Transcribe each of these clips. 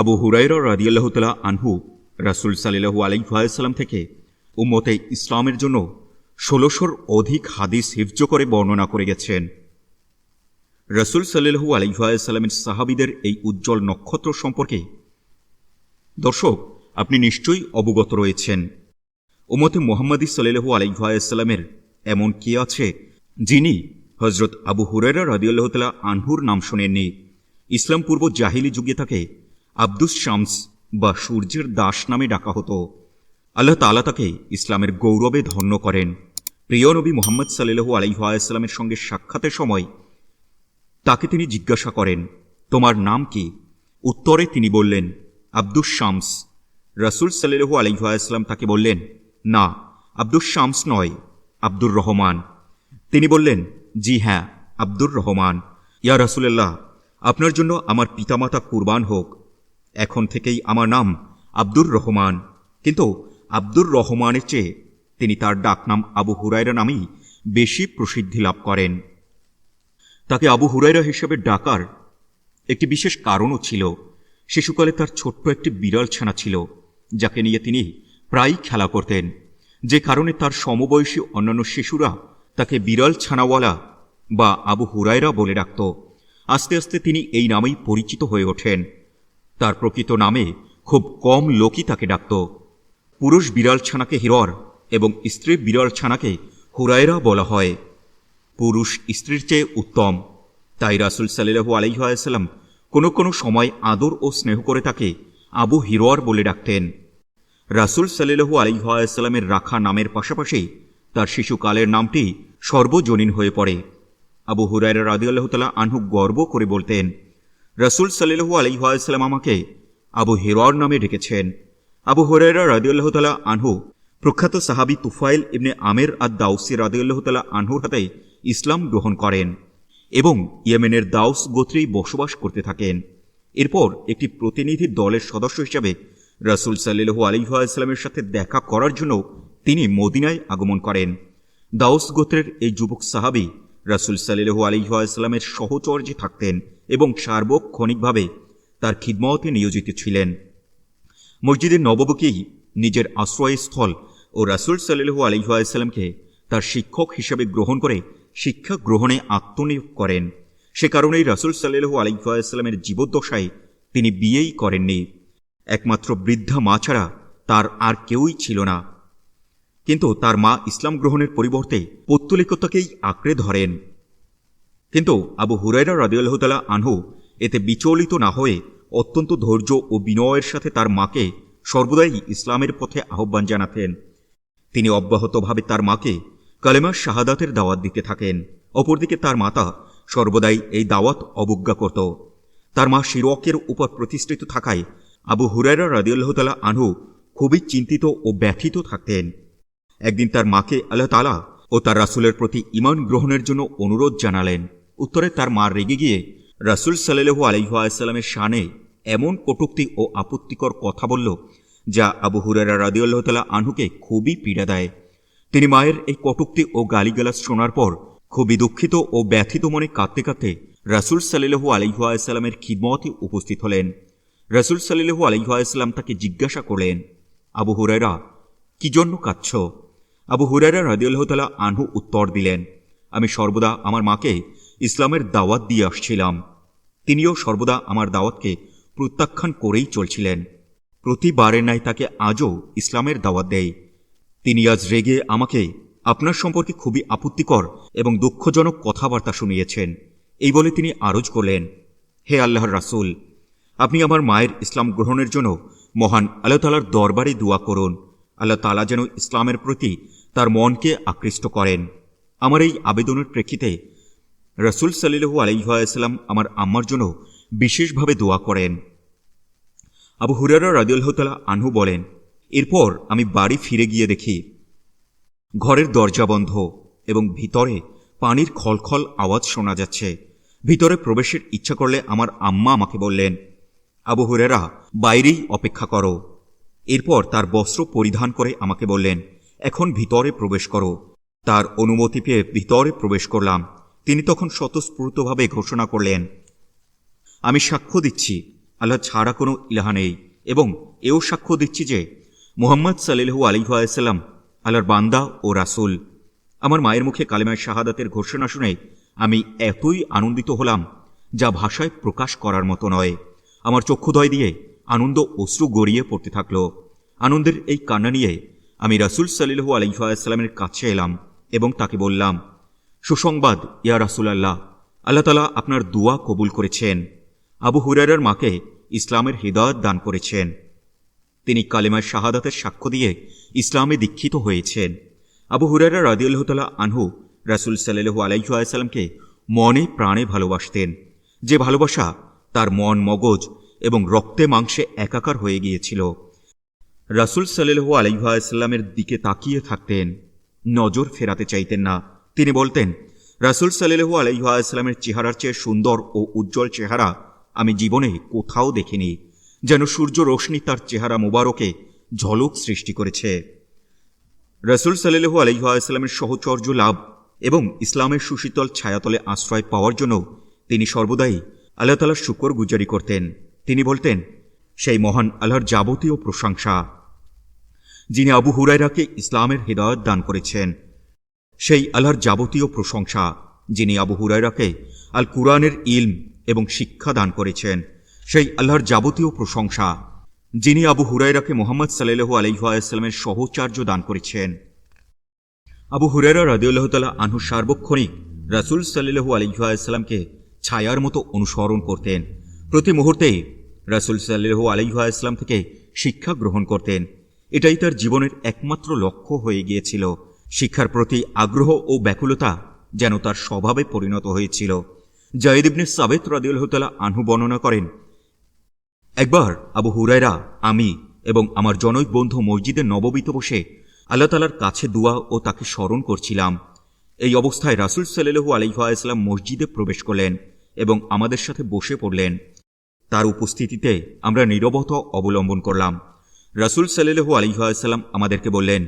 আবু হুরাইরা রাদিয়াল্লাহ তালা আনহু রাসুল সাল্লাহু আলাইসাল্লাম থেকে উম্মতে ইসলামের জন্য ষোলোশোর অধিক হাদিস হিফজ করে বর্ণনা করে গেছেন। রসুল সাল্লু আলাইসাল্লামের সাহাবিদের এই উজ্জ্বল নক্ষত্র সম্পর্কে দর্শক, আপনি নিশ্চয়ই অবগত রয়েছেন। ওমতে মোহাম্মদী সাল্লু আলাইসাল্লামের এমন কে আছে যিনি হজরত আবু হুরেরা রাদিউল্লাহ তালা আনহুর নাম শোনেননি। ইসলাম পূর্ব জাহিলি যুগে তাকে আব্দুস শামস বা সূর্যের দাস নামে ডাকা হতো। আল্লাহ তালা তাকে ইসলামের গৌরবে ধন্য করেন। প্রিয় নবী মোহাম্মদ সাল্লু আলাইসাল্লামের সঙ্গে সাক্ষাতের সময় তাকে তিনি জিজ্ঞাসা করেন, তোমার নাম কি? উত্তরে তিনি বললেন, আব্দুস শামস। রাসুল সাল্লু আলাইসাল্লাম তাকে বললেন, না, আব্দুস শামস নয়, আব্দুর রহমান। তিনি বললেন, জি হ্যাঁ আব্দুর রহমান। ইয়া রাসুলাল্লাহ, আপনার জন্য আমার পিতামাতা কুরবান হোক এখন থেকেই আমার নাম আব্দুর রহমান। কিন্তু আব্দুর রহমানের চেয়ে তিনি তার ডাকনাম আবু হুরায়রা নামেই বেশি প্রসিদ্ধি লাভ করেন। তাকে আবু হুরাইরা হিসেবে ডাকার একটি বিশেষ কারণও ছিল। শিশুকালে তার ছোট্ট একটি বিড়াল ছানা ছিল, যাকে নিয়ে তিনি প্রায়ই খেলা করতেন। যে কারণে তার সমবয়সী অন্যান্য শিশুরা তাকে বিড়াল ছানাওয়ালা বা আবু হুরায়রা বলে ডাকত। আস্তে আস্তে তিনি এই নামেই পরিচিত হয়ে ওঠেন। তার প্রকৃত নামে খুব কম লোকই তাকে ডাকত। পুরুষ বিড়াল ছানাকে হিরর এবং স্ত্রী বিড়াল ছানাকে হুরায়রা বলা হয়। পুরুষ স্ত্রীর চেয়ে উত্তম। তাই রাসুল সাল্লু আলাইসাল্লাম কোনো কোনো সময় আদর ও স্নেহ করে তাকে আবু হিরোয়ার বলে ডাকতেন। রাসুল সাল্লু আলাইসাল্লামের রাখা নামের পাশাপাশি তার শিশুকালের নামটি সর্বজনীন হয়ে পড়ে। আবু হুরায়রা রাদিউল্লাহ তালা আনহু গর্ব করে বলতেন রাসুল সাল্লু আলাইসাল্লাম আমাকে আবু হিরোয়ার নামে ডেকেছেন। আবু হুরায়রা রাদিউল্লাহ তালা আনহু, প্রখ্যাত সাহাবি তুফাইল ইবনে আমের আদ দাউসি রাদিউল্লাহ তালা আনহুর হাতে ইসলাম গ্রহণ করেন এবং ইয়েমেনের দাউস গোত্রেই বসবাস করতে থাকেন। এরপর একটি প্রতিনিধি দলের সদস্য হিসেবে রাসুল সাল্লু আলিহাস্লামের সাথে দেখা করার জন্য তিনি মদিনায় আগমন করেন। দাউস গোত্রের এই যুবক সাহাবি রাসুল সাল্লু আলিহাস্লামের সহচর্যে থাকতেন এবং সার্বক্ষণিকভাবে তার খিদমতে নিয়োজিত ছিলেন। মসজিদের নববকেই নিজের আশ্রয়স্থল ও রাসুল সাল্লু আলিহাস্লামকে তার শিক্ষক হিসেবে গ্রহণ করে শিক্ষা গ্রহণে আত্মনিয়োগ করেন। সে কারণেই রাসুল সাল্লু আলিফাল্লামের জীবদ্দশায় তিনি বিয়েই করেননি। একমাত্র বৃদ্ধা মা ছাড়া তার আর কেউই ছিল না। কিন্তু তার মা ইসলাম গ্রহণের পরিবর্তে পৌত্তলিকতাকেই আঁকড়ে ধরেন। কিন্তু আবু হুরাইরা রাদিউল্লাহতালা আনহু এতে বিচলিত না হয়ে অত্যন্ত ধৈর্য ও বিনয়ের সাথে তার মাকে সর্বদাই ইসলামের পথে আহ্বান জানাতেন। তিনি অব্যাহতভাবে তার মাকে কালেমা শাহাদাতের দাওয়াত দিতে থাকেন। অপরদিকে তার মাতা সর্বদাই এই দাওয়াত অবজ্ঞা করত। তার মা শিরকের উপর প্রতিষ্ঠিত থাকায় আবু হুরায়রা রাদিউল্লাহতালা আনহু খুবই চিন্তিত ও ব্যথিত থাকতেন। একদিন তার মাকে আল্লাহ তালা ও তার রাসুলের প্রতি ইমান গ্রহণের জন্য অনুরোধ জানালেন। উত্তরে তার মা রেগে গিয়ে রাসুল সাল্লু আলহাসাল্লামের শানে এমন কটুক্তি ও আপত্তিকর কথা বলল, যা আবু হুরারা রাদিউল্লাহতালা আনহুকে খুবই পীড়া দেয়। তিনি মায়ের এই কটুক্তি ও গালিগালাজ শোনার পর খুবই দুঃখিত ও ব্যথিত মনে কাঁদতে কাঁদতে রাসুল সাল্লু আলহাসাল্লামের খিদমতে উপস্থিত হলেন। রাসুল সাল্লু আলহাসাল্লাম তাকে জিজ্ঞাসা করলেন, আবু হুরেরা কি জন্য কাঁদছ? আবু হুরেরা রাদিউল্লাহতালা আনহু উত্তর দিলেন, আমি সর্বদা আমার মাকে ইসলামের দাওয়াত দিয়ে আসছিলাম। তিনিও সর্বদা আমার দাওয়াতকে প্রত্যাখ্যান করেই চলছিলেন। প্রতিবারের নাই তাকে আজও ইসলামের দাওয়াত দেয়। তিনি আজ রেগে আমাকে আপনার সম্পর্কে খুবই আপত্তিকর এবং দুঃখজনক কথাবার্তা শুনিয়েছেন। এই বলে তিনি আরজ করলেন, হে আল্লাহর রাসুল, আপনি আমার মায়ের ইসলাম গ্রহণের জন্য মহান আল্লাহ তালার দরবারে দোয়া করুন। আল্লাহ তালা যেন ইসলামের প্রতি তার মনকে আকৃষ্ট করেন। আমার এই আবেদনের প্রেক্ষিতে রসুল সাল্লু আলহাম আমার আম্মার জন্য বিশেষভাবে দোয়া করেন। আবু হুরারা রাদিউল্লাহতালা আনহু বলেন, এরপর আমি বাড়ি ফিরে গিয়ে দেখি ঘরের দরজা বন্ধ এবং ভিতরে পানির খলখল আওয়াজ শোনা যাচ্ছে। ভিতরে প্রবেশের ইচ্ছা করলে আমার আম্মা আমাকে বললেন, আবু হুরেরা বাইরেই অপেক্ষা করো। এরপর তার বস্ত্র পরিধান করে আমাকে বললেন এখন ভিতরে প্রবেশ করো। তার অনুমতি পেয়ে ভিতরে প্রবেশ করলাম। তিনি তখন স্বতঃস্ফূর্তভাবে ঘোষণা করলেন, আমি সাক্ষ্য দিচ্ছি, আল্লাহ ছাড়া কোনো ইলাহা নেই। এবং এও সাক্ষ্য দিচ্ছি যে মোহাম্মদ সাল্লু আলিহাসাল্লাম আল্লাহর বান্দা ও রাসুল। আমার মায়ের মুখে কালেমায় শাহাদাতের ঘোষণা শুনে আমি এতই আনন্দিত হলাম যা ভাষায় প্রকাশ করার মতো নয়। আমার চক্ষুদয় দিয়ে আনন্দ অশ্রু গড়িয়ে পড়তে থাকল। আনন্দের এই কান্না নিয়ে আমি রাসুল সাল্লু আলহিহাস্লামের কাছে এলাম এবং তাকে বললাম, সুসংবাদ, ইয়া রাসুলাল্লাহ, আল্লাহ তালা আপনার দুয়া কবুল করেছেন। আবু হুরারার মাকে ইসলামের হৃদয়ত দান করেছেন। তিনি কালেমার শাহাদাতের সাক্ষ্য দিয়ে ইসলামে দীক্ষিত হয়েছেন। আবু হুরারা রাদিউল্লাহতালা আনহু রাসুল সাল্লু আলাইসাল্লামকে মনে প্রাণে ভালোবাসতেন। যে ভালোবাসা তার মন, মগজ এবং রক্তে মাংসে একাকার হয়ে গিয়েছিল। রাসুল সাল্লু আলাইসাল্লামের দিকে তাকিয়ে থাকতেন, নজর ফেরাতে চাইতেন না। তিনি বলতেন, রাসুল সাল্লু আলাইসাল্লামের চেহারার চেয়ে সুন্দর ও উজ্জ্বল চেহারা আমি জীবনে কোথাও দেখিনি, যেন সূর্য রোশনি তার চেহারা মোবারকে ঝলক সৃষ্টি করেছে। রসুল সাল্লু আলহিহাস্লামের সহচর্য লাভ এবং ইসলামের সুশীতল ছায়াতলে আশ্রয় পাওয়ার জন্য তিনি সর্বদাই আল্লাহ তালার শুকর গুজারি করতেন। তিনি বলতেন, সেই মহান আল্লাহর যাবতীয় প্রশংসা যিনি আবু হুরাইরাকে ইসলামের হৃদয়ত দান করেছেন। সেই আল্লাহর যাবতীয় প্রশংসা যিনি আবু হুরাইরাকে আল কুরআনের ইলম এবং শিক্ষা দান করেছেন, সেই আল্লাহর যাবতীয় প্রশংসা যিনি আবু হুরাইরাকে মোহাম্মদ সাল্লু আলহিহাস্লামের সহচার্য দান করেছেন। আবু হুরাইরা রাদিউল্লাহ তালা আনহু সার্বক্ষণিক রাসুল সাল্লু আলহিহাস্লামকে ছায়ার মতো অনুসরণ করতেন। প্রতি মুহূর্তে রাসুল সাল্লু আলহিহাস্লাম থেকে শিক্ষা গ্রহণ করতেন। এটাই তার জীবনের একমাত্র লক্ষ্য হয়ে গিয়েছিল। শিক্ষার প্রতি আগ্রহ ও ব্যাকুলতা যেন তার স্বভাবে পরিণত হয়েছিল। জায়দ ইবনে সাবেত রাদিউল্লাহতালা আনহু বর্ণনা করেন, একবার আবু হুরায়রা, আমি এবং আমার জনৈক বন্ধু মসজিদের নববিত বসে আল্লাহ তালার কাছে দোয়া ও তাকে স্মরণ করছিলাম। এই অবস্থায় রাসুল সাল্লু আলহাইসলাম মসজিদে প্রবেশ করলেন এবং আমাদের সাথে বসে পড়লেন। তার উপস্থিতিতে আমরা নীরবতা অবলম্বন করলাম। রাসুল সাল্লু আলহাইসাল্লাম আমাদেরকে বললেন,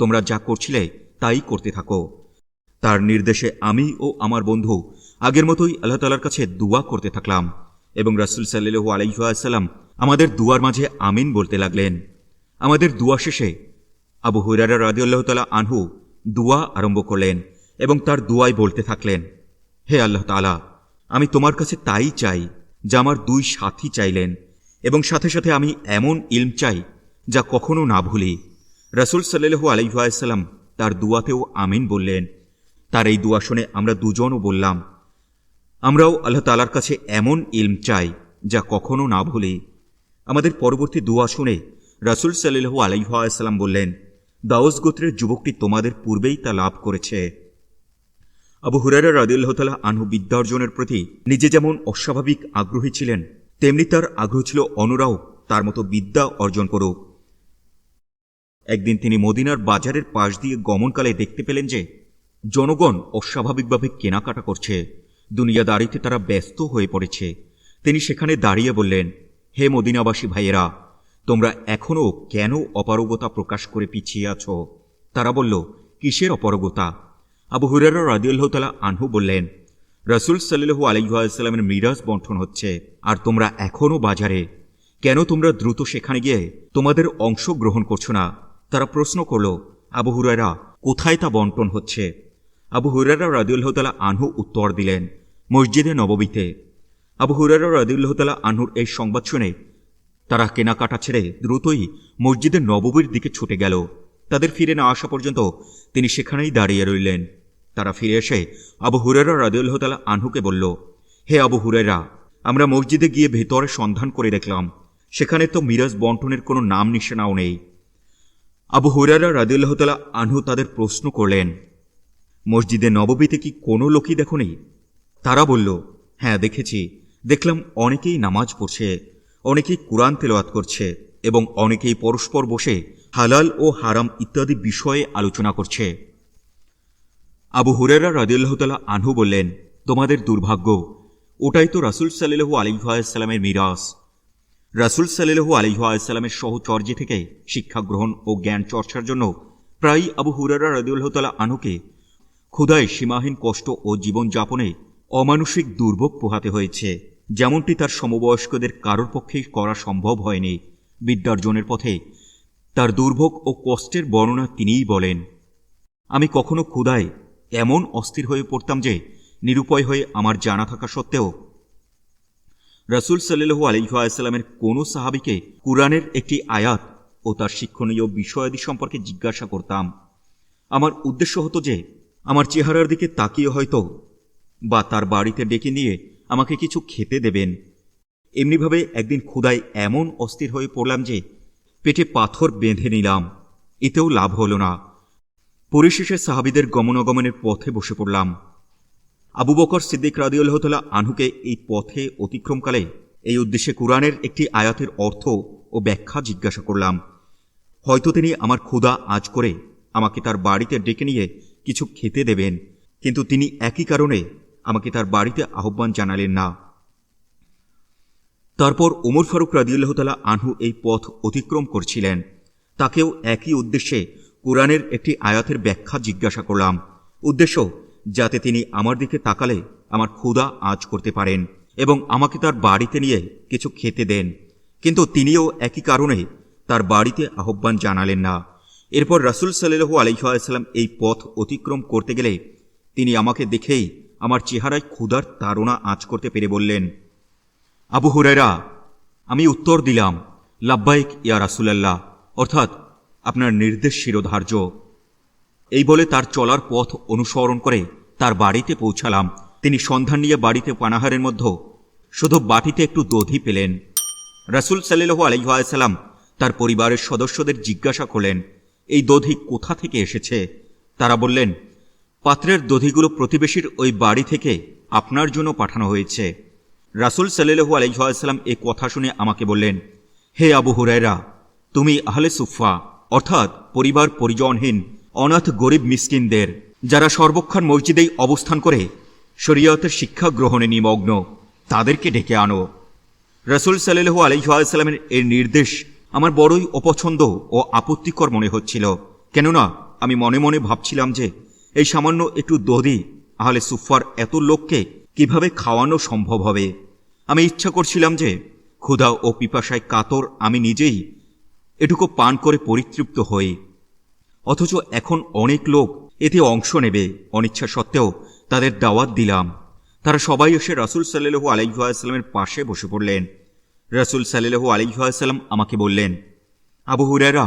তোমরা যা করছিলে, তাই করতে থাকো। তার নির্দেশে আমি ও আমার বন্ধু আগের মতোই আল্লাহ তালার কাছে দুয়া করতে থাকলাম এবং রাসুল সাল্লু আলাইসাল্লাম আমাদের দুয়ার মাঝে আমিন বলতে লাগলেন। আমাদের দুয়া শেষে আবু হুরারা রাদিউল্লাহ তালা আনহু দুয়া আরম্ভ করলেন এবং তার দুয়ায় বলতে থাকলেন, হে আল্লাহ তালা আমি তোমার কাছে তাই চাই যা আমার দুই সাথী চাইলেন এবং সাথে সাথে আমি এমন ইলম চাই যা কখনো না ভুলি। রাসুল সাল্লু আলাইসাল্লাম তার দুয়াতেও আমিন বললেন। তার এই দুয়া শুনে আমরা দুজনও বললাম, আমরাও আল্লাহ তালার কাছে এমন ইলম চাই যা কখনো না ভুলি। আমাদের পরবর্তী দুয়া শুনে রাসুল সাল্লু আলাইসাল্লাম বললেন, দাউস গোত্রের যুবকটি তোমাদের পূর্বেই তা লাভ করেছে। আবু হুরারা রাদিউল্লাহতালা আনহু বিদ্যার্জনের প্রতি নিজে যেমন অস্বাভাবিক আগ্রহী ছিলেন, তেমনি তার আগ্রহ ছিল অনুরাও তার মতো বিদ্যা অর্জন করুক। একদিন তিনি মদিনার বাজারের পাশ দিয়ে গমনকালে দেখতে পেলেন যে, জনগণ অস্বাভাবিকভাবে কেনাকাটা করছে। দুনিয়াদারিতে তারা ব্যস্ত হয়ে পড়েছে। তিনি সেখানে দাঁড়িয়ে বললেন, হে মদিনাবাসী ভাইয়েরা, তোমরা এখনও কেন অপারগতা প্রকাশ করে পিছিয়ে আছো? তারা বলল, কিসের অপারগতা? আবু হুরার রাদিউল্লাহতালা আনহু বললেন, রসুল সাল্লু আলহিহাস্লামের মিরাজ বন্টন হচ্ছে, আর তোমরা এখনও বাজারে। কেন তোমরা দ্রুত সেখানে গিয়ে তোমাদের অংশ গ্রহণ করছ না? তারা প্রশ্ন করল, আবু হুরারা কোথায় তা বন্টন হচ্ছে? আবু হুরারা রাদিউল্লাহতালা আনহু উত্তর দিলেন, মসজিদে নববীতে। আবু হুরারা রাদিউল্লাহতালা আনহুর এই সংবাদ শুনে তারা কেনাকাটা ছেড়ে দ্রুতই মসজিদের নববীর দিকে ছুটে গেল। তাদের ফিরে না আসা পর্যন্ত তিনি সেখানেই দাঁড়িয়ে রইলেন। তারা ফিরে এসে আবু হুরেরা রাদিউল্লাহতালা আনহুকে বলল, হে আবু হুরেরা আমরা মসজিদে গিয়ে ভেতরে সন্ধান করে দেখলাম। সেখানে তো মিরাজ বন্টনের কোনো নাম নিশানাও নেই। আবু হুরেরা রাদিউল্লাহতালা আনহু তাদের প্রশ্ন করলেন, মসজিদে নববীতে কি কোনো লোকই দেখনি তারা বলল হ্যাঁ দেখেছি। দেখলাম অনেকেই নামাজ পড়ছে, অনেকেই কোরআন তেলাওয়াত করছে এবং অনেকেই পরস্পর বসে হালাল ও হারাম ইত্যাদি বিষয়ে আলোচনা করছে। আবু হুরেরা রাদিউল্লাহতালা আনহু বললেন, তোমাদের দুর্ভাগ্য, ওটাই তো রাসুল সাল্লু আলিহাসাল্লামের মিরাস রাসুল সাল্লু আলিহাসাল্লামের সহচর্যে থেকে শিক্ষা গ্রহণ ও জ্ঞান চর্চার জন্য প্রায়ই আবু হুরারা রাদিউল্লাহতালা আনহুকে ক্ষুধায় সীমাহীন কষ্ট ও জীবনযাপনে অমানসিক দুর্ভোগ পোহাতে হয়েছে। যেমনটি তার সমবয়স্কদের কারোর পক্ষেই করা সম্ভব হয়নি। বিদ্যার্জনের পথে তার দুর্ভোগ ও কষ্টের বর্ণনা তিনিই বলেন, আমি কখনো ক্ষুধায় এমন অস্থির হয়ে পড়তাম যে নিরুপায় হয়ে আমার জানা থাকা সত্ত্বেও রাসুল সাল্লু আলহামের কোনো সাহাবিকে কুরআনের একটি আয়াত ও তার শিক্ষণীয় বিষয়াদি সম্পর্কে জিজ্ঞাসা করতাম। আমার উদ্দেশ্য হতো যে, আমার চেহারার দিকে তাকিয়ে হয়তো বা তার বাড়িতে ডেকে নিয়ে আমাকে কিছু খেতে দেবেন। এমনিভাবে একদিন ক্ষুদায় এমন অস্থির হয়ে পড়লাম যে, পেটে পাথর বেঁধে নিলাম। এতেও লাভ হল না। পরিশেষে সাহাবিদের গমনাগমনের পথে বসে পড়লাম। আবু বকর সিদ্দিক রাদিউল্লাহতালা আনহুকে এই পথে অতিক্রমকালে এই উদ্দেশ্যে কোরআনের একটি আয়াতের অর্থ ও ব্যাখ্যা জিজ্ঞাসা করলাম। হয়তো তিনি আমার ক্ষুধা আজ করে আমাকে তার বাড়িতে ডেকে নিয়ে কিছু খেতে দেবেন, কিন্তু তিনি একই কারণে আমাকে তার বাড়িতে আহ্বান জানালেন না। তারপর ওমর ফারুক রাদিউল্লাহতালা আনহু এই পথ অতিক্রম করছিলেন। তাকেও একই উদ্দেশ্যে কোরআনের একটি আয়াতের ব্যাখ্যা জিজ্ঞাসা করলাম। উদ্দেশ্য যাতে তিনি আমার দিকে তাকালে আমার ক্ষুধা আজ করতে পারেন এবং আমাকে তার বাড়িতে নিয়ে কিছু খেতে দেন। কিন্তু তিনিও একই কারণে তার বাড়িতে আহ্বান জানালেন না। এরপর রাসুল সাল্লু আলহাম এই পথ অতিক্রম করতে গেলে তিনি আমাকে দেখেই আমার চেহারায় ক্ষুধার তাড়না আঁচ করতে পেরে বললেন, আবু হুরেরা আমি উত্তর দিলাম, লাব্বাইক ইয়া রাসুলাল্লাহ, অর্থাৎ আপনার নির্দেশ শিরোধার্য। এই বলে তার চলার পথ অনুসরণ করে তার বাড়িতে পৌঁছালাম। তিনি সন্ধান নিয়ে বাড়িতে পানাহারের মধ্যে শুধু বাটিতে একটু দধি পেলেন। রাসুল সাল্লু আলহাম তার পরিবারের সদস্যদের জিজ্ঞাসা করলেন, এই দধি কোথা থেকে এসেছে? তারা বললেন, পাত্রের দধিগুলো প্রতিবেশীর ওই বাড়ি থেকে আপনার জন্য পাঠানো হয়েছে। রাসুল সাল্লু আলহাম এ কথা শুনে আমাকে বললেন, হে আবু হুরায়রা, তুমি আহলে সুফা অর্থাৎ পরিবার পরিজনহীন অনাথ গরিব মিসকিনদের, যারা সর্বক্ষণ মসজিদেই অবস্থান করে শরীয়তের শিক্ষা গ্রহণে নিমগ্ন, তাদেরকে ডেকে আনো। রসুল সাল্লু আলহামের এর নির্দেশ আমার বড়ই অপছন্দ ও আপত্তিকর মনে হচ্ছিল। কেননা, আমি মনে মনে ভাবছিলাম যে, এই সামান্য একটু দধি, আহলে সুফার এত লোককে কীভাবে খাওয়ানো সম্ভব হবে? আমি ইচ্ছা করছিলাম যে, ক্ষুধা ও পিপাসায় কাতর আমি নিজেই এটুকু পান করে পরিতৃপ্ত হই। অথচ এখন অনেক লোক এতে অংশ নেবে। অনিচ্ছা সত্ত্বেও তাদের দাওয়াত দিলাম। তারা সবাই এসে রাসুল সাল্লু আলাইসাল্লামের পাশে বসে পড়লেন। রাসুল সাল্লু আলাইসাল্লাম আমাকে বললেন, আবু হুরেরা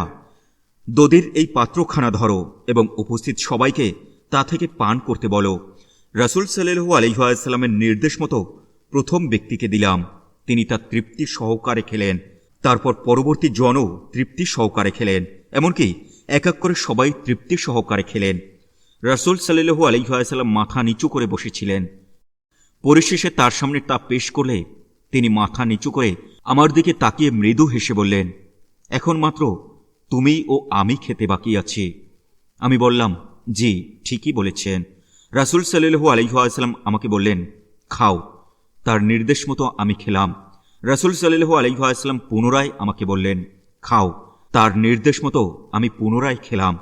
দদির এই পাত্রখানা ধরো এবং উপস্থিত সবাইকে তা থেকে পান করতে বলো। রাসুল সাল্লু আলহামের নির্দেশ মতো প্রথম ব্যক্তিকে দিলাম। তিনি তার তৃপ্তি সহকারে খেলেন। তারপর পরবর্তী জনও তৃপ্তি সহকারে খেলেন। এমনকি এক এক করে সবাই তৃপ্তি সহকারে খেলেন। রাসুল সাল্লু আলহাম মাথা নিচু করে বসেছিলেন। পরিশেষে তার সামনে তা পেশ করলে তিনি মাথা নিচু করে আমার দিকে তাকিয়ে মৃদু হেসে বললেন, এখন মাত্র তুমি ও আমি খেতে বাকি আছি। আমি বললাম, জি, ঠিকই বলেছেন। রাসুল সাল্লু আলহাম আমাকে বললেন, খাও। তার নির্দেশ মতো আমি খেলাম। রাসুল সাল্লু আলহাম পুনরায় আমাকে বললেন, খাও। তার নির্দেশ মতো আমি পুনরায় খেলাম।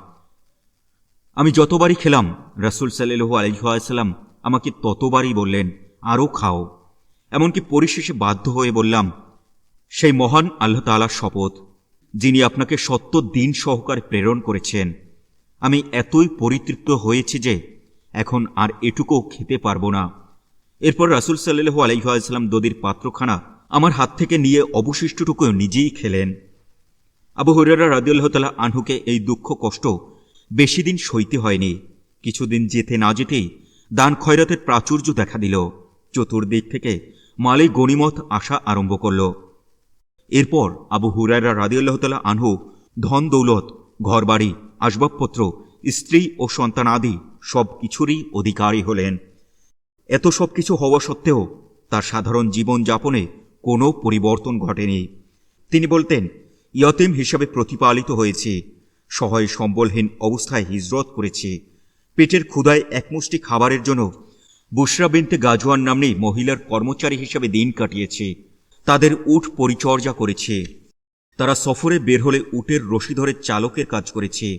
আমি যতবারই খেলাম, রাসুল সাল্লু আলহাম আমাকে ততবারই বললেন আরও খাও। এমনকি পরিশেষে বাধ্য হয়ে বললাম, সেই মহান আল্লাহ তালার শপথ, যিনি আপনাকে সত্য দিন সহকারে প্রেরণ করেছেন। আমি এতই পরিতৃপ্ত হয়েছি যে এখন আর এটুকুও খেতে পারব না। এরপর রাসুল সাল্লু আলহাম দদির পাত্রখানা আমার হাত থেকে নিয়ে অবশিষ্টটুকু নিজেই খেলেন। আবু হরিয়ারা রাদিউল্লাহতালা আনহুকে এই দুঃখ কষ্ট বেশি দিন সইতে হয়নি। কিছুদিন যেতে না যেতেই দান খয়রাতের প্রাচুর্য দেখা দিল। চতুর্দিক থেকে মালে গণিমত আসা আরম্ভ করল। এরপর আবু হুরায়রা রাদিউল্লাহতালা আনহু ধন দৌলত, ঘরবাড়ি, আসবাবপত্র, স্ত্রী ও সন্তানাদি সব কিছুরই অধিকারী হলেন। এত সব কিছু হওয়া সত্ত্বেও তার সাধারণ জীবন যাপনে কোনো পরিবর্তন ঘটেনি। তিনি বলতেন ইয়তিম হিসাবে প্রতিপালিত হয়েছি। সহায় সম্বলহীন অবস্থায় হিজরত করেছি। পেটের ক্ষুদায় একমুষ্টি খাবারের জন্য বুসরা বিনতে গাজওয়ান নামনি মহিলার কর্মচারী হিসাবে দিন কাটিয়েছে। তাদের উঠ পরিচর্যা করেছে। তারা সফরে বের হলে উটের রশি ধরে চালকের কাজ করেছে।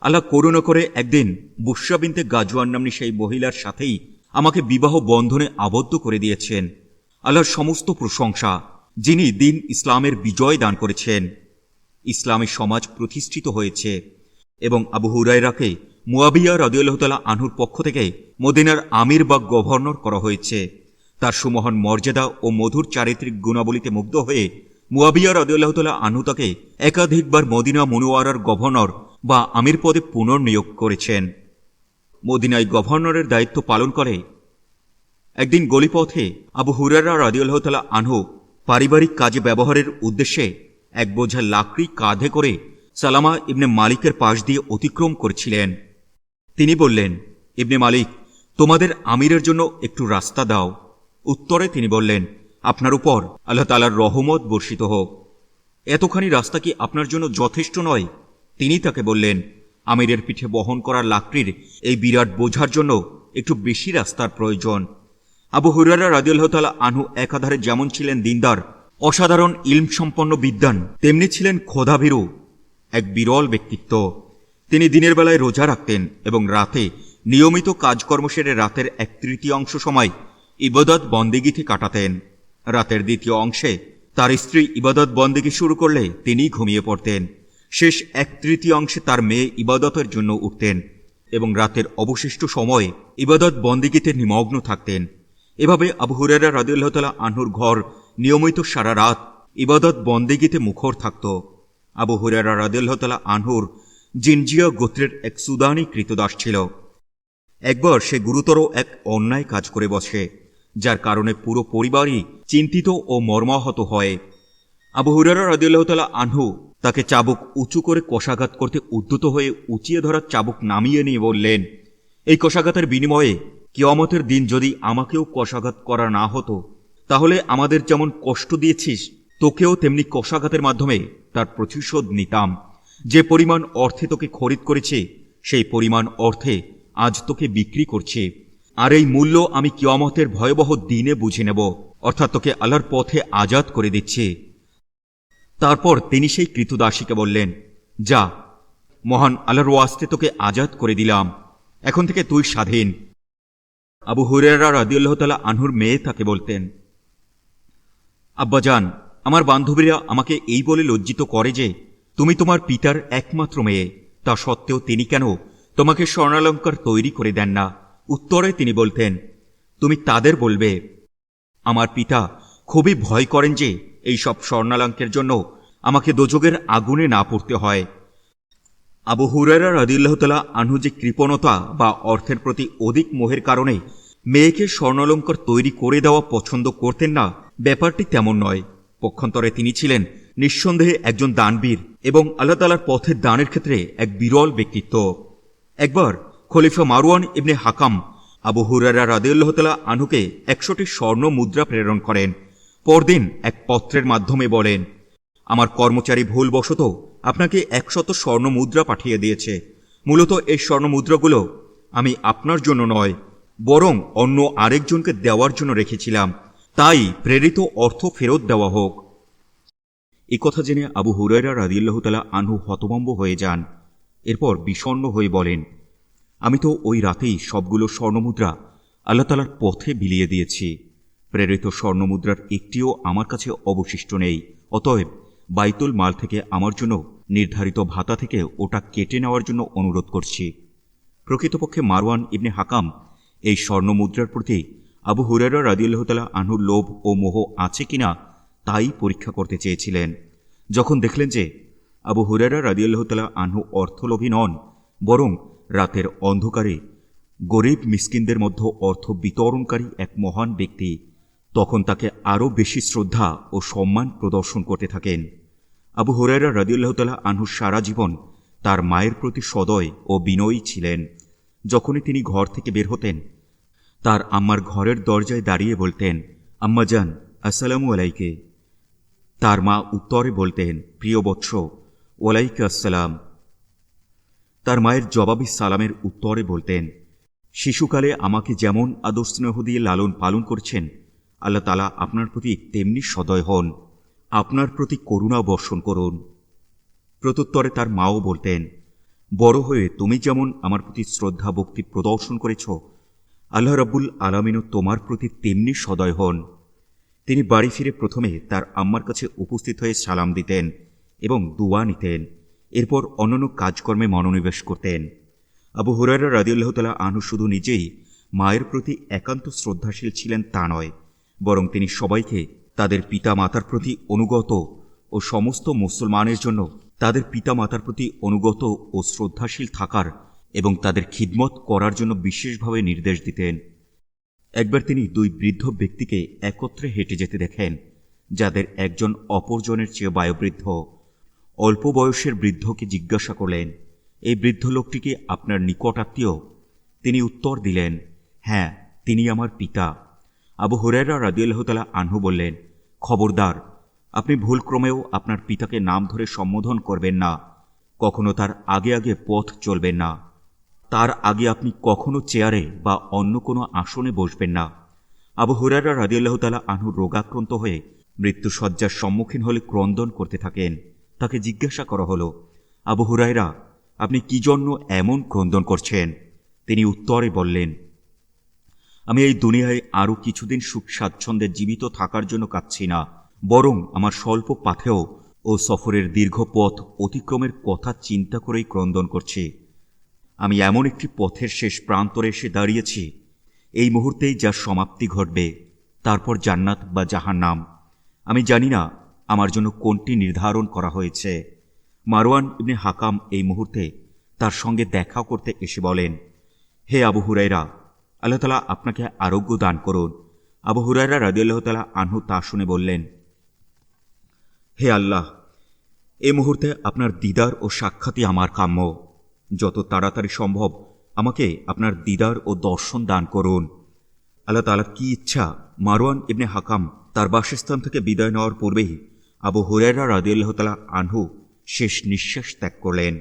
আল্লাহ করুণা করে একদিন বুসরা বিনতে গাজওয়ান নামনি সেই মহিলার সাথেই আমাকে বিবাহ বন্ধনে আবদ্ধ করে দিয়েছেন। আল্লাহর সমস্ত প্রশংসা, যিনি দিন ইসলামের বিজয় দান করেছেন। ইসলামী সমাজ প্রতিষ্ঠিত হয়েছে এবং আবু হুরাইরাকে মুয়াবিয়া রদিউল্লাহতালা আনহুর পক্ষ থেকে মদিনার আমির বা গভর্নর করা হয়েছে। তার সুমহান মর্যাদা ও মধুর চারিত্রিক গুণাবলীতে মুগ্ধ হয়ে মুয়াবিয়া রদিউল্লাহতালা আনহু তাকে একাধিকবার মদিনা মনোয়ারার গভর্নর বা আমির পদে পুনর্নিয়োগ করেছেন। মদিনায় গভর্নরের দায়িত্ব পালন করে একদিন গলিপথে আবু হুরারা রাদিউল্লাহতালা আনহু পারিবারিক কাজে ব্যবহারের উদ্দেশ্যে এক বোঝা লাকড়ি কাঁধে করে সালামা ইবনে মালিকের পাশ দিয়ে অতিক্রম করছিলেন। তিনি বললেন, ইবনে মালিক, তোমাদের আমিরের জন্য একটু রাস্তা দাও। উত্তরে তিনি বললেন, আপনার উপর আল্লাহ তালার রহমত বর্ষিত হোক। এতখানি রাস্তা কি আপনার জন্য যথেষ্ট নয়? তিনি তাকে বললেন, আমিরের পিঠে বহন করা লাকড়ির এই বিরাট বোঝার জন্য একটু বেশি রাস্তার প্রয়োজন। আবু হুরারা রাদিউল্লাহ তালা আনহু একাধারে যেমন ছিলেন দিনদার অসাধারণ ইলম সম্পন্ন বিদ্যান তেমনি ছিলেন খোদাভীরু এক বিরল ব্যক্তিত্ব। তিনি দিনের বেলায় রোজা রাখতেন এবং রাতে নিয়মিত কাজকর্ম সেরে রাতের এক তৃতীয়াংশ সময় ইবাদত বন্দিগিতে কাটাতেন। রাতের দ্বিতীয় অংশে তার স্ত্রী ইবাদত বন্দিগি শুরু করলে তিনি ঘুমিয়ে পড়তেন। শেষ এক তৃতীয় অংশে তার মেয়ে ইবাদতের জন্য উঠতেন এবং রাতের অবশিষ্ট সময়ে ইবাদত বন্দিগিতে নিমগ্ন থাকতেন। এভাবে আবু হুরেরা রাদিউল্লাহতালা আনহুর ঘর নিয়মিত সারা রাত ইবাদত বন্দেগিতে মুখর থাকত। আবু হুরেরা রাদিউল্লাহতালা আনহুর জিনজিয়া গোত্রের এক সুদানি কৃতদাস ছিল। একবার সে গুরুতর এক অন্যায় কাজ করে বসে, যার কারণে পুরো পরিবারই চিন্তিত ও মর্মাহত হয়। আবু হুরারা রাদিউল্লাহতালা আনহু তাকে চাবুক উঁচু করে কষাঘাত করতে উদ্যত হয়ে উঁচিয়ে ধরা চাবুক নামিয়ে নিয়ে বললেন, এই কষাঘাতের বিনিময়ে কিয়মতের দিন যদি আমাকেও কষাঘাত করা না হতো তাহলে আমাদের যেমন কষ্ট দিয়েছিস, তোকেও তেমনি কষাঘাতের মাধ্যমে তার প্রতিশোধ নিতাম। যে পরিমাণ অর্থে তোকে খরিদ করেছে, সেই পরিমাণ অর্থে আজ তোকে বিক্রি করছে। আর এই মূল্য আমি কিয়মতের ভয়াবহ দিনে বুঝে নেব, অর্থাৎ তোকে আল্লাহর পথে আজাদ করে দিচ্ছে। তারপর তিনি সেই কৃতদাসীকে বললেন, যা, মহান আল্লাহর ওয়াস্তে তোকে আজাদ করে দিলাম। এখন থেকে তুই স্বাধীন। আবু হুরেরা রাদিউল্লাহ তালা আনহুর মেয়ে তাকে বলতেন আব্বাজান আমার বান্ধবীরা আমাকে এই বলে লজ্জিত করে যে, তুমি তোমার পিতার একমাত্র মেয়ে। তা সত্ত্বেও তিনি কেন তোমাকে স্বর্ণালঙ্কার তৈরি করে দেন না? উত্তরে তিনি বলতেন, তুমি তাদের বলবে, আমার পিতা খুবই ভয় করেন যে, এই সব স্বর্ণালঙ্কের জন্য আমাকে দোজগের আগুনে না পড়তে হয়। আবু হুরেরা রাদিল্লাহতালা আনহু যে কৃপণতা বা অর্থের প্রতি অধিক মোহের কারণে মেয়েকে স্বর্ণালঙ্কার তৈরি করে দেওয়া পছন্দ করতেন না ব্যাপারটি তেমন নয়। পক্ষান্তরে তিনি ছিলেন নিঃসন্দেহে একজন দানবীর এবং আল্লাহ তালার পথের দানের ক্ষেত্রে এক বিরল ব্যক্তিত্ব। একবার খলিফা মারওয়ান ইবনে হাকাম আবু হুরারা রাদিউল্লাহতালা আনহুকে একশোটি স্বর্ণ মুদ্রা প্রেরণ করেন। পরদিন এক পত্রের মাধ্যমে বলেন, আমার কর্মচারী ভুলবশত আপনাকে একশত স্বর্ণ মুদ্রা পাঠিয়ে দিয়েছে। মূলত এই স্বর্ণ মুদ্রাগুলো আমি আপনার জন্য নয়, বরং অন্য আরেকজনকে দেওয়ার জন্য রেখেছিলাম। তাই প্রেরিত অর্থ ফেরত দেওয়া হোক। কথা জেনে আবু হুরাইরা রাদিউল্লাহতালা আনহু হতভম্ব হয়ে যান। এরপর বিষণ্ণ হয়ে বলেন, আমি তো ওই রাতেই সবগুলো স্বর্ণমুদ্রা আল্লাহ তালার পথে বিলিয়ে দিয়েছি। প্রেরিত স্বর্ণমুদ্রার একটিও আমার কাছে অবশিষ্ট নেই। অতএব বাইতুল মাল থেকে আমার জন্য নির্ধারিত ভাতা থেকে ওটা কেটে নেওয়ার জন্য অনুরোধ করছি। প্রকৃতপক্ষে মারওয়ান ইবনে হাকাম এই স্বর্ণমুদ্রার প্রতি আবু হুরারা রাদিউল্লাহতালা আনহুর লোভ ও মোহ আছে কিনা তাই পরীক্ষা করতে চেয়েছিলেন। যখন দেখলেন যে আবু হুরারা রাদিউল্লাহতালা আনহু অর্থলোভী নন, বরং রাতের অন্ধকারে গরিব মিসকিনদের মধ্যে অর্থ বিতরণকারী এক মহান ব্যক্তি, তখন তাকে আরও বেশি শ্রদ্ধা ও সম্মান প্রদর্শন করতে থাকেন। আবু হুরারা রাদিউল্লাহতালা আনহু সারা জীবন তার মায়ের প্রতি সদয় ও বিনয়ী ছিলেন। যখনই তিনি ঘর থেকে বের হতেন তার আম্মার ঘরের দরজায় দাঁড়িয়ে বলতেন, আম্মা যান আসসালামু আলাইকে। তার মা উত্তরে বলতেন, প্রিয় বৎস, ওয়ালাইকে আসসালাম। তার মায়ের জবাবি সালামের উত্তরে বলতেন, শিশুকালে আমাকে যেমন আদর স্নেহ দিয়ে লালন পালন করছেন, আল্লাহ তালা আপনার প্রতি তেমনি সদয় হন। আপনার প্রতি করুণা বর্ষণ করুন। প্রত্যুত্তরে তার মাও বলতেন, বড় হয়ে তুমি যেমন আমার প্রতি শ্রদ্ধা ভক্তি প্রদর্শন করেছ আল্লাহ রব্বুল আলমিনও তোমার প্রতি তেমনি সদয় হন। তিনি বাড়ি ফিরে প্রথমে তার আম্মার কাছে উপস্থিত হয়ে সালাম দিতেন এবং দুয়া নিতেন। এরপর অন্যান্য কাজকর্মে মনোনিবেশ করতেন। আবু হুরারা রাদিউল্লাহ তালা আনু শুধু নিজেই মায়ের প্রতি একান্ত শ্রদ্ধাশীল ছিলেন তা নয়, বরং তিনি সবাইকে তাদের পিতা মাতার প্রতি অনুগত ও সমস্ত মুসলমানের জন্য তাদের পিতা মাতার প্রতি অনুগত ও শ্রদ্ধাশীল থাকার এবং তাদের খিদমত করার জন্য বিশেষভাবে নির্দেশ দিতেন। একবার তিনি দুই বৃদ্ধ ব্যক্তিকে একত্রে হেঁটে যেতে দেখেন, যাদের একজন অপরজনের চেয়ে বায়বৃদ্ধ। অল্প বয়সের বৃদ্ধকে জিজ্ঞাসা করলেন, এই বৃদ্ধ লোকটি কি আপনার নিকট আত্মীয়? তিনি উত্তর দিলেন হ্যাঁ তিনি আমার পিতা। আবু হুরেরা রাদিউল্লাহতালা আনহু বললেন, খবরদার, আপনি ভুলক্রমেও আপনার পিতাকে নাম ধরে সম্বোধন করবেন না। কখনো তার আগে আগে পথ চলবেন না। তার আগে আপনি কখনো চেয়ারে বা অন্য কোনো আসনে বসবেন না। আবু হুরারা রাদিয়াল্লাহ তালা রোগাক্রান্ত হয়ে মৃত্যুসজ্জার সম্মুখীন হলে ক্রন্দন করতে থাকেন। তাকে জিজ্ঞাসা করা হলো, আবু হুরায়রা, আপনি কি জন্য এমন ক্রন্দন করছেন? তিনি উত্তরে বললেন, আমি এই দুনিয়ায় আরও কিছুদিন সুখ স্বাচ্ছন্দ্যে জীবিত থাকার জন্য কাঁদছি না, বরং আমার স্বল্প পাথেও ও সফরের দীর্ঘ পথ অতিক্রমের কথা চিন্তা করেই ক্রন্দন করছি। আমি এমন একটি পথের শেষ প্রান্তরে এসে দাঁড়িয়েছি। এই মুহূর্তেই যার সমাপ্তি ঘটবে, তারপর জান্নাত বা জাহার জাহান্নাম। আমি জানি না আমার জন্য কোনটি নির্ধারণ করা হয়েছে। মারওয়ান ইবনে হাকাম এই মুহূর্তে তার সঙ্গে দেখা করতে এসে বলেন, হে আবু হুরাইরা আল্লাহ তালা আপনাকে আরোগ্য দান করুন। আবু হুরাইরা রাদিয়াল্লাহ তালা আনহু তা শুনে বললেন, হে আল্লাহ, এ মুহূর্তে আপনার দিদার ও সাক্ষাৎই আমার কাম্য। যত তাড়াতাড়ি সম্ভব আমাকে আপনার দিদার ও দর্শন দান করুন। আল্লাহ তালার কি ইচ্ছা? মারওয়ান ইবনে হাকাম তার বাসস্থান থেকে বিদায় নেওয়ার পূর্বেই আবু হুরাইরা রাদিয়াল্লাহ তালা আনহু শেষ নিঃশ্বাস ত্যাগ করলেন।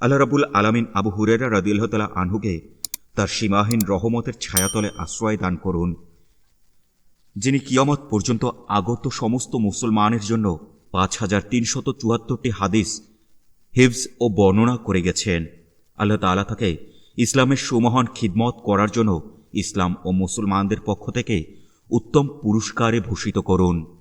আল্লাহ রাবুল আলামিন আবু হুরেরা রাদিয়াল্লাহ তালা আনহুকে তার সীমাহীন রহমতের ছায়াতলে আশ্রয় দান করুন। যিনি কিয়ামত পর্যন্ত আগত সমস্ত মুসলমানের জন্য পাঁচ হাজার তিনশত চুয়াত্তরটি হাদিস হিফজ ও বর্ণনা করে গেছেন। আল্লাহ তালা তাকে ইসলামের সুমহান খিদমত করার জন্য ইসলাম ও মুসলমানদের পক্ষ থেকে উত্তম পুরস্কারে ভূষিত করুন।